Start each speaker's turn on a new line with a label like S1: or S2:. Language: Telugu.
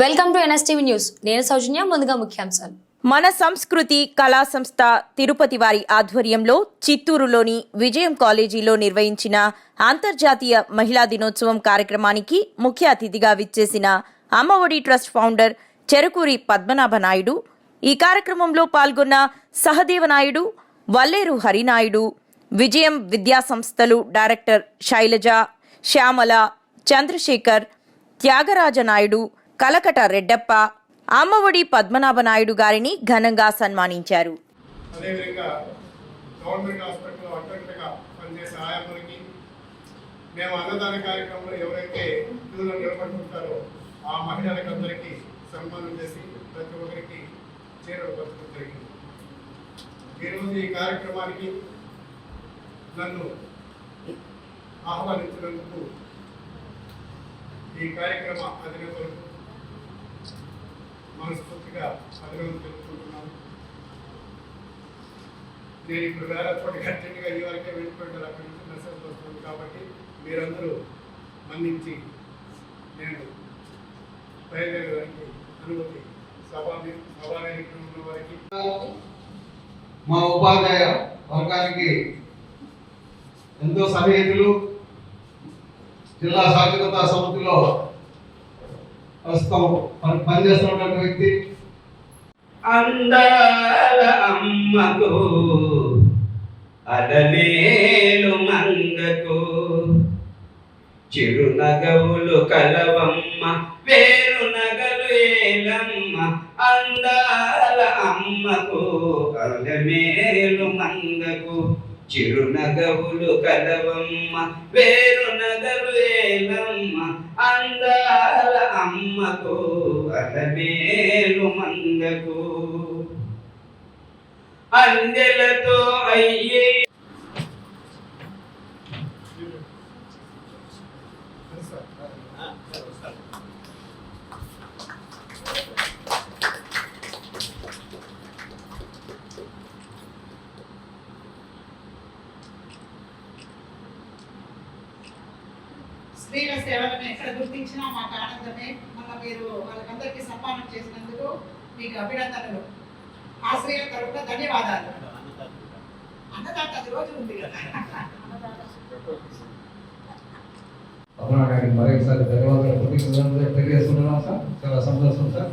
S1: Welcome to NSTV news. నేను సౌజన్య ముందుగా ముఖ్యాంశాలు.
S2: మన సంస్కృతి కళా సంస్థ తిరుపతి వారి ఆధ్వర్యంలో చిత్తూరులోని విజయం కాలేజీలో నిర్వహించిన అంతర్జాతీయ మహిళా దినోత్సవం కార్యక్రమానికి ముఖ్య అతిథిగా విచ్చేసిన అమ్మఒడి ట్రస్ట్ ఫౌండర్ చెరుకూరి పద్మనాభ నాయుడు ఈ కార్యక్రమంలో పాల్గొన్న సహదేవ నాయుడు వల్లేరు హరినాయుడు విజయం విద్యా సంస్థలు డైరెక్టర్ శైలజ శ్యామల చంద్రశేఖర్ త్యాగరాజ నాయుడు కలకట రెడ్డప్ప అమ్మఒడి పద్మనాభ నాయుడు గారిని ఘనంగా సన్మానించారు.
S3: అదేవిధంగా గవర్నమెంట్ హాస్పిటల్లో పనిచేసే మేము అన్నదాన కార్యక్రమంలో ఎవరైతే క్యూలో నిలబడుతుంటారో ఆ సన్మానం చేసి ప్రతి ఒక్కరికి జరిగింది. ఈరోజు ఈ కార్యక్రమానికి నన్ను ఆహ్వానించినందుకు ఈ కార్యక్రమ అధినేతలకు మనస్ఫూర్తిగా అభినందన తెలుపుకుంటున్నాను. నేను ఇప్పుడు వేరే అర్జెంటుగా అర్జెంట్గా ఈ వరకే వెళ్ళిపోయింటారు అక్కడి నుంచి మెసేజ్ వస్తుంది కాబట్టి మీరందరూ మన్నించి నేను బయలుదేరడానికి అనుమతి సభా సభావేదిక ఉన్న వారికి.
S4: మా ఉపాధ్యాయ వర్గానికి ఎంతో సన్నిహితులు. జిల్లా సాక్షరతా సమితిలో ప్రస్తుతం పని- పనిచేస్తున్నటువంటి వ్యక్తి?
S5: అందాల అమ్మకు అదనేలు మంగకు. చిరునగవులు కలవమ్మ వేరు నగలు ఏలమ్మ. అందాల అమ్మకు అలమేలు మంగకు. చిరునగవులు కలవమ్మ వేరు నగలు వేలమ్మ అందాల అమ్మకు అలమేలు మందకు అందెలతో అయ్యే Thank
S6: స్త్రీల సేవలను ఎక్కడ గుర్తించినా మాకు ఆనందమే మళ్ళీ మీరు వాళ్ళకందరికీ సన్మానం చేసినందుకు మీకు అభినందనలు. ఆ స్త్రీల తరపున ధన్యవాదాలు. అన్నదాత అది రోజు ఉంది కదా.
S4: అప్పుడు మరొకసారి ధన్యవాదాలు. తెలియజేస్తున్నాం సార్. చాలా సంతోషం సార్.